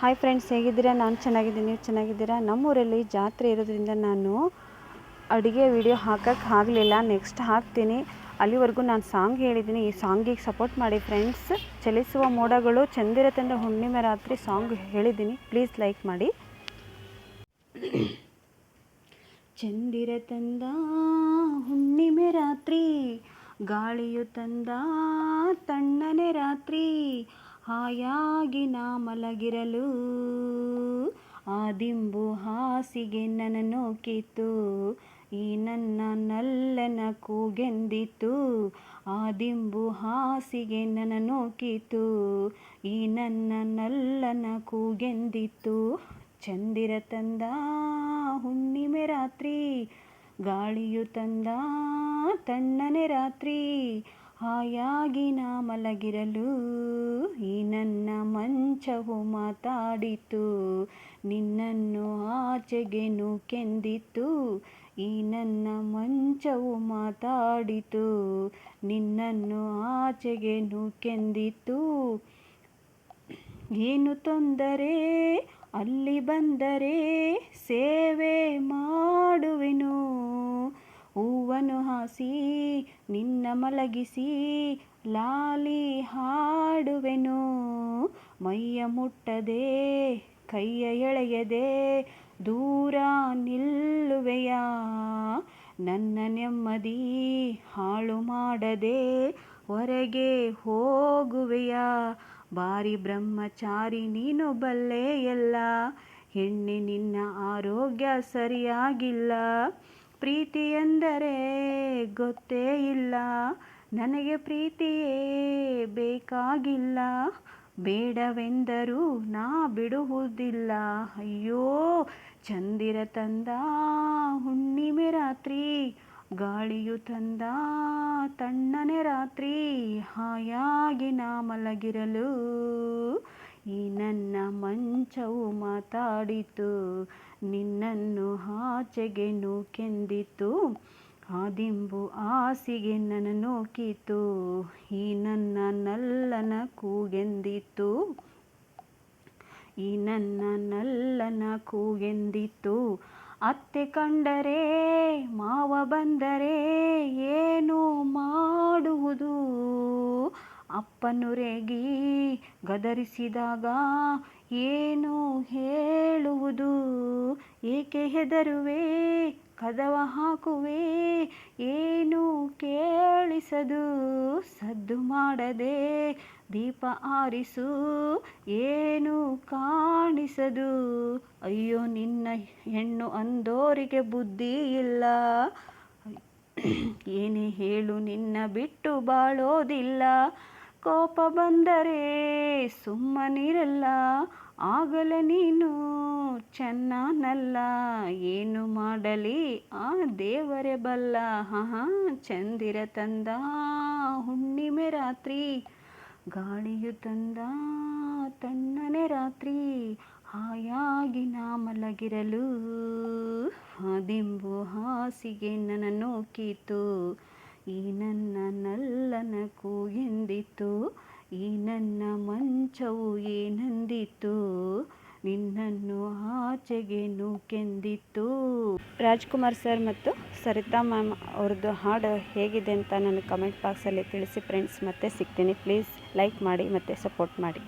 Hi friends ಹೇಗಿದ್ದೀರಾ? ನಾನು ಚೆನ್ನಾಗಿದ್ದೀನಿ. ನೀವು ಚೆನ್ನಾಗಿದ್ದೀರಾ? ನಮ್ಮೂರಲ್ಲಿ ಜಾತ್ರೆ ಇರೋದ್ರಿಂದ ನಾನು ಅಡುಗೆ ವಿಡಿಯೋ ಹಾಕೋಕ್ಕೆ ಆಗಲಿಲ್ಲ. ನೆಕ್ಸ್ಟ್ ಹಾಕ್ತೀನಿ. ಅಲ್ಲಿವರೆಗೂ ನಾನು ಸಾಂಗ್ ಹೇಳಿದ್ದೀನಿ. ಈ ಸಾಂಗಿಗೆ ಸಪೋರ್ಟ್ ಮಾಡಿ ಫ್ರೆಂಡ್ಸ್ ಚಲಿಸುವ ಮೋಡಗಳು ಚಂದಿರತಂದ ಹುಣ್ಣಿಮೆ ರಾತ್ರಿ ಸಾಂಗ್ ಹೇಳಿದ್ದೀನಿ. ಪ್ಲೀಸ್ ಲೈಕ್ ಮಾಡಿ. ಚಂದಿರ ತಂದ ಹುಣ್ಣಿಮೆ ರಾತ್ರಿ, ಗಾಳಿಯು ತಂದ ತಣ್ಣನೆ ರಾತ್ರಿ ಹಾಯಾಗಿ ನಾ ಮಲಗಿರಲು. ಆ ದಿಂಬು ಹಾಸಿಗೆ ನನ್ನ ನೋಕಿತು. ಈ ನನ್ನ ನಲ್ಲನ ಕೂಗೆಂದಿತು. ಆ ದಿಂಬು ಹಾಸಿಗೆ ನನ್ನ ನೋಕಿತು. ಈ ನನ್ನ ನಲ್ಲನ ಕೂಗೆಂದಿತು. ಚಂದಿರ ತಂದ ಹುಣ್ಣಿಮೆ ರಾತ್ರಿ, ಗಾಳಿಯು ತಂದ ತಣ್ಣನೆ ರಾತ್ರಿ. ಹಾಯಾಗಿ ನಾ ಮಲಗಿರಲು ಈ ನನ್ನ ಮಂಚವು ಮಾತಾಡಿತು. ನಿನ್ನನ್ನು ಆಚೆಗೆ ನೂಕೆಂದಿತು ಈ ನನ್ನ ಮಂಚವು ಮಾತಾಡಿತು. ನಿನ್ನನ್ನು ಆಚೆಗೆ ಕೆಂದಿತು ಏನು ತೊಂದರೆ? ಅಲ್ಲಿ ಬಂದರೆ ಸೇವೆ ಮಾಡುವೆನು. ಹೂವನ್ನು ಹಾಸಿ, ನಿನ್ನ ಮಲಗಿಸಿ ಲಾಲಿ ಹಾಡುವೆನು. ಮೈಯ ಮುಟ್ಟದೆ, ಕೈಯ ಎಳೆಯದೆ ದೂರ ನಿಲ್ಲುವೆಯ. ನನ್ನ ನೆಮ್ಮದಿ ಹಾಳು ಮಾಡದೆ ಹೊರಗೆ ಹೋಗುವೆಯ. ಬಾರಿ ಬ್ರಹ್ಮಚಾರಿ ನೀನು ಬಲ್ಲೆ ಎಲ್ಲ ಹೆಣ್ಣೆ ನಿನ್ನ ಆರೋಗ್ಯ ಸರಿಯಾಗಿಲ್ಲ. ಪ್ರೀತಿ ಎಂದರೆ ಗೊತ್ತೇ ಇಲ್ಲ. ನನಗೆ ಪ್ರೀತಿಯೇ ಬೇಕಾಗಿಲ್ಲ. ಬೇಡವೆಂದರೂ ನಾ ಬಿಡುವುದಿಲ್ಲ. ಅಯ್ಯೋ, ಚಂದಿರ ತಂದ ಹುಣ್ಣಿಮೆ ರಾತ್ರಿ, ಗಾಳಿಯು ತಂದ ತಣ್ಣನೆ ರಾತ್ರಿ, ಹಾಯಾಗಿ ನಾ ಮಲಗಿರಲು ಈ ನನ್ನ ಮಂಚವು ಮಾತಾಡಿತು, ನಿನ್ನನ್ನು ಆಚೆಗೆ ನೂಕೆಂದಿತು ಆದಿಂಬು ದಿಂಬು ಆಸಿಗೆ ನನ್ನ ನೂಕಿತು, ಈ ನನ್ನ ನಲ್ಲನ ಕೂಗೆಂದಿತು, ಈ ನನ್ನ ನಲ್ಲನ ಕೂಗೆಂದಿತು. ಅತ್ತೆ ಕಂಡರೆ, ಮಾವ ಬಂದರೆ ಏನು ಮಾಡುವುದು? ಅಪ್ಪನು ರೇಗಿ ಗದರಿಸಿದಾಗ ಏನು ಹೇಳುವುದು? ಏಕೆ ಹೆದರುವೆ? ಕದವ ಹಾಕುವೆ? ಏನು ಕೇಳಿಸದು? ಸದ್ದು ಮಾಡದೆ ದೀಪ ಆರಿಸು? ಏನು ಕಾಣಿಸದು? ಅಯ್ಯೋ, ನಿನ್ನ ಹೆಣ್ಣು ಅಂದೋರಿಗೆ ಬುದ್ಧಿ ಇಲ್ಲ. ಏನೇ ಹೇಳು, ನಿನ್ನ ಬಿಟ್ಟು ಬಾಳೋದಿಲ್ಲ. ಕೋಪ ಬಂದರೆ ಸುಮ್ಮನಿರಲ್ಲ, ಆಗಲೇ ನೀನು ಚೆನ್ನಾನಲ್ಲ, ಏನು ಮಾಡಲಿ ಆ ದೇವರೇ ಬಲ್ಲ. ಹಾ, ಚಂದಿರ ತಂದ ಹುಣ್ಣಿಮೆ ರಾತ್ರಿ, ಗಾಳಿಯು ತಂದ ತಣ್ಣನೆ ರಾತ್ರಿ, ಹಾಯಾಗಿ ನಾ ಮಲಗಿರಲು ದಿಂಬು ಹಾಸಿಗೆ ನನ್ನ ನೋಕಿತು ಈ ನನ್ನ ನಲ್ಲನ ಕೂಗೆಂದಿತು ಈ ನನ್ನ ಮಂಚವು ಏನಂದಿತು ನಿನ್ನನ್ನು ಆಚೆಗೆ ನೂಕೆಂದಿತ್ತು. ರಾಜ್ಕುಮಾರ್ ಸರ್ ಮತ್ತು ಸರಿತಾ ಮ್ಯಾಮ್ ಅವ್ರದ್ದು ಹಾಡು ಹೇಗಿದೆ ಅಂತ ನನಗೆ ಕಮೆಂಟ್ ಬಾಕ್ಸಲ್ಲಿ ತಿಳಿಸಿ ಫ್ರೆಂಡ್ಸ್, ಮತ್ತೆ ಸಿಗ್ತೀನಿ. ಪ್ಲೀಸ್ ಲೈಕ್ ಮಾಡಿ, ಮತ್ತು ಸಪೋರ್ಟ್ ಮಾಡಿ.